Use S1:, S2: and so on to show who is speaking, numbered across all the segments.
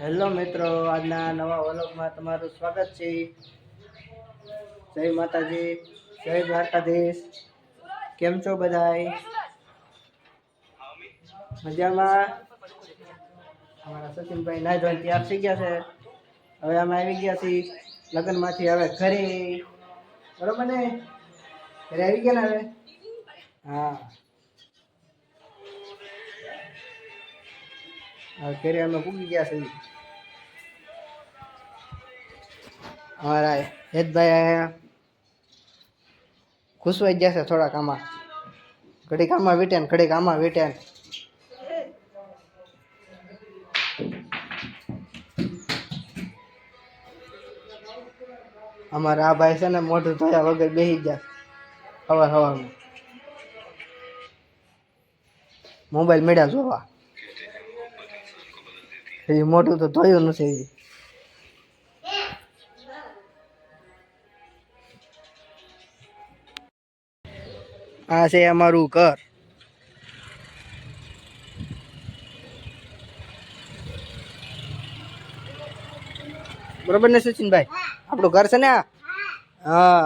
S1: Hello મિત્રો, આજના નવા વ્લોગમાં તમારું સ્વાગત છે. જય માતાજી, જય દ્વારકાધીશ. કેમ છો બધાય? મજામાં? અમારા સચિનભાઈ ના જોઈને તૈયાર થઈ ગયા છે. હવે અમે આવી ગયા છીએ લગ્નમાંથી હવે ઘરે. બરોબર ને? ઘરે આવી ગયા ને હવે? હા. ઘરે અમે પૂગી ગયા છે અમારા હેતભાઈ ઘૂસવાઈ ગયા છે થોડાક આમાં. ઘડીક આમાં ને ઘડીક આમાં વીટે ને. અમારા આ ભાઈ છે ને મોઢું ધોયા વગર બેસી ગયા હવાર હવારમાં. મોબાઈલ મેળ્યા જોવા. એ મોટું તો થયું નથી. આ છે અમારું ઘર. બરોબર ને સચિનભાઈ? આપણું ઘર છે ને હા.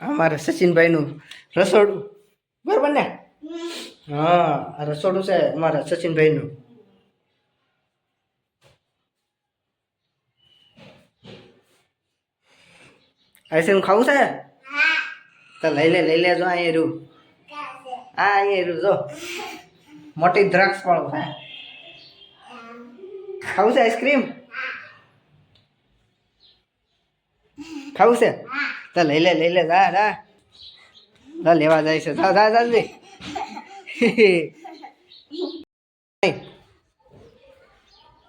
S1: અમારે સચિનભાઈનું રસોડું. બરાબર ને? હા, આ રસોડું છે અમારા સચિનભાઈનું. આઈસ્ક્રીમ ખાવું છે? તો લઈ લે, લઈ લેજો અહીંયા રૂ હા અહીંયા રૂ જો. મોટી દ્રાક્ષ પણ છે. ખાવું છે આઈસ્ક્રીમ? ખાવું છે? તો લઈ લે લઈ લે, જા જા. જા, લેવા જાય છે. જા જા જલ્દી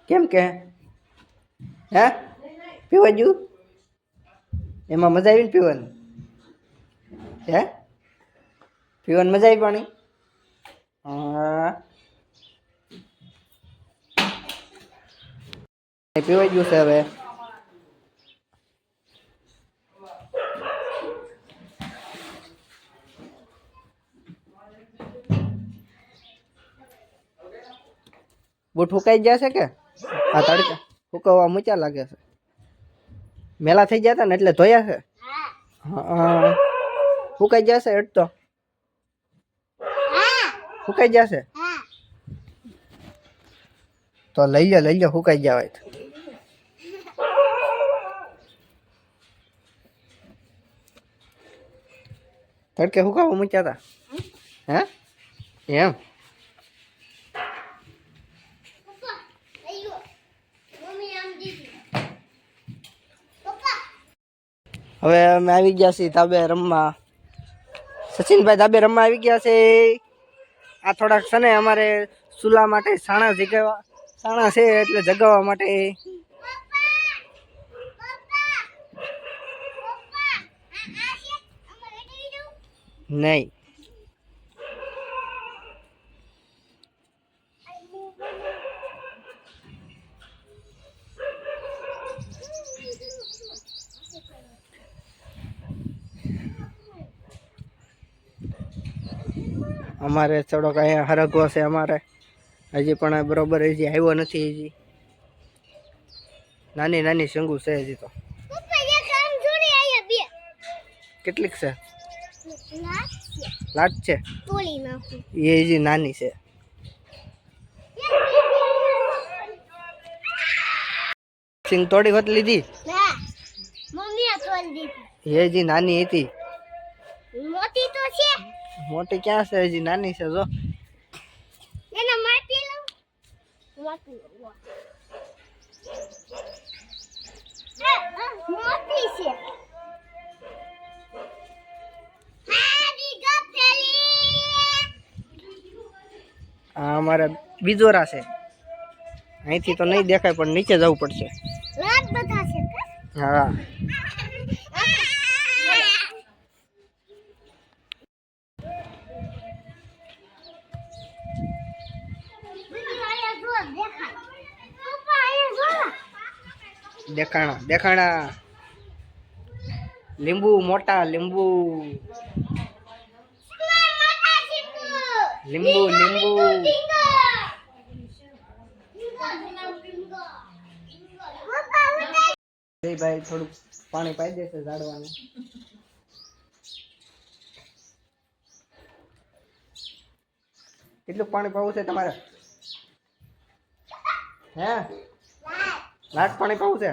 S1: કેમ કે? હે? પીવા જુ એમાં મજા આવી ને પીવાની? હે? પીવાની મજા આવી પાણી? હા. પીવાઈ ગયું છે હવે. બૂટ ફૂંકાઈ ગયા છે કે? આ તડકા ફૂકવવા મૂચા લાગે છે. મેલા થઈ ગયા હતા ને એટલે ધોયા છે. હા, ફૂકાઈ જશે એટ તો. ફૂકાઈ જશે તો લઈ લે લઈ લે ફૂકાઈ જવાય તો. તડકે ફૂકાવા મૂક્યા હતા? હે? એમ? હવે અમે આવી ગયા છીએ ધાબે રમવા. સચિનભાઈ ધાબે રમવા આવી ગયા છે. આ થોડાક છે ને અમારે ચૂલા માટે સાણા જગાવવા સાણા છે એટલે જગાવવા માટે. નહીં. અમારે થોડોક અહીંયા હરગવો છે અમારે. હજી પણ બરોબર હજી આવ્યો નથી હજી. નાની નાની શંગુ છે હજી તો. કેટલીક છે? લાટ છે? એ હજી નાની છે. સિંગ તોડી હોત લીધી? એ હજી નાની હતી.
S2: મોટી
S1: ક્યાં છે? હજી નાની છે જો. આ અમારે બીજોરા છે. અહીંથી તો નહીં દેખાય પણ નીચે જવું પડશે? હા. દેખાણા દેખાણા. લીંબુ, મોટા લીંબુ. લીંબુ લીંબુ. ભાઈ, થોડુંક પાણી પાઈ દેશે ઝાડવાનું. કેટલું પાણી પાવું છે તમારે? હે? લાટ પાણી પાવું છે?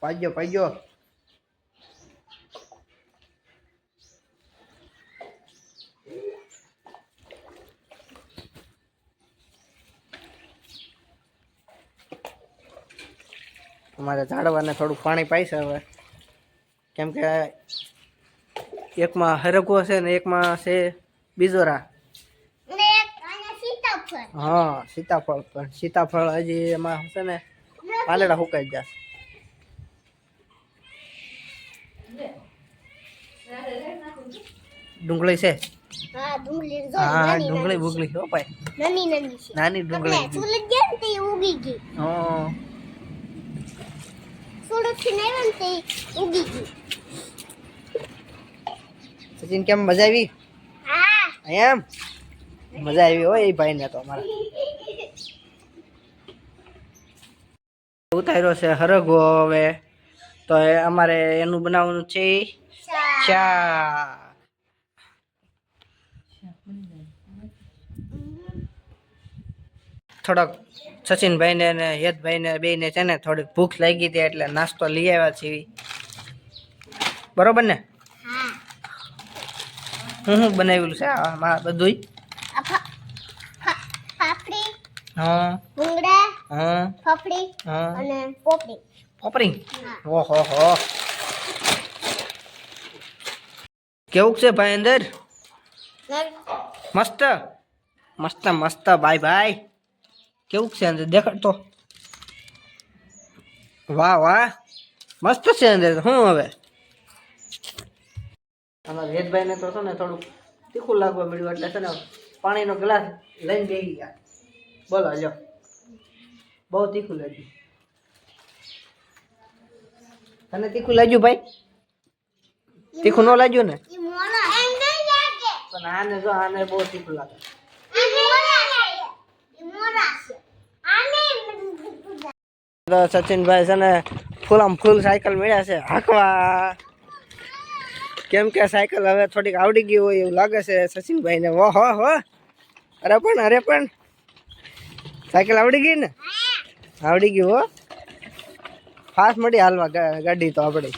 S1: પાજો પાજો અમારે ઝાડવાને થોડુંક પાણી પાઈશે હવે. કેમ કે એકમાં હરગવો છે ને એકમાં છે બીજોરા. હા સીતાફળ પણ. સીતાફળ હજી એમાં છે ને પાંદડા સુકાઈ જશે ડુંગળી છે?
S2: હા ડુંગળી જો
S1: હા ડુંગળી
S2: નાની
S1: હો ભાઈ.
S2: નાની નાની છે.
S1: નાની ડુંગળી.
S2: સુરત ગયા ને તે ઉગી ગઈ.
S1: હા.
S2: સુરતથી નહીં ને તે ઉગી ગઈ.
S1: સચિન કેમ મજા આવી?
S2: હા
S1: એમ? મજા આવી હોય એ ભાઈને તો અમારા. ઉતાર્યો છે. હરગો હવે. તો એ અમારે એનું બનાવવાનું છે
S2: ચા
S1: થોડોક સચિનભાઈને ને યદભાઈને બેને છે ને થોડીક ભૂખ લાગી હતી એટલે નાસ્તો લઈ આવ્યા છીએ. બરોબર ને?
S2: હા.
S1: હું શું બનાવેલું છે
S2: ફાફડી
S1: હા. હા.
S2: ફફડી
S1: હા.
S2: અને પોપડી.
S1: ઓહો હો. કેવું છે ભાઈ અંદર? મસ્ત? મસ્ત મસ્ત. ભાઈ ભાઈ કેવું છે અંદર? દેખાડ તો વાહ વાહ. મસ્ત છે અંદર. હું હવે? અમારા વેદભાઈને તો છે ને થોડુંક તીખું લાગવા મળ્યું એટલે છે ને પાણીનો ગ્લાસ લઈને બેસી ગયા. બોલો જો. બહુ તીખું લાગ્યું. તને તીખું લાગ્યું ભાઈ? તીખું ન લાગ્યું ને? પણ આને જો આને બહુ તીખું લાગે. તો સચિનભાઈ છે ને ફૂલામ ફૂલ સાયકલ મળ્યા છે. હાંકવા. કેમ કે સાયકલ હવે થોડીક આવડી ગઈ હોય એવું લાગે છે સચિનભાઈને. હો હો. હો અરે પણ અરે પણ. સાયકલ આવડી ગઈ ને? આવડી ગયું હો. ફાસ્ટ મળી હાલવા ગાડી તો આપણી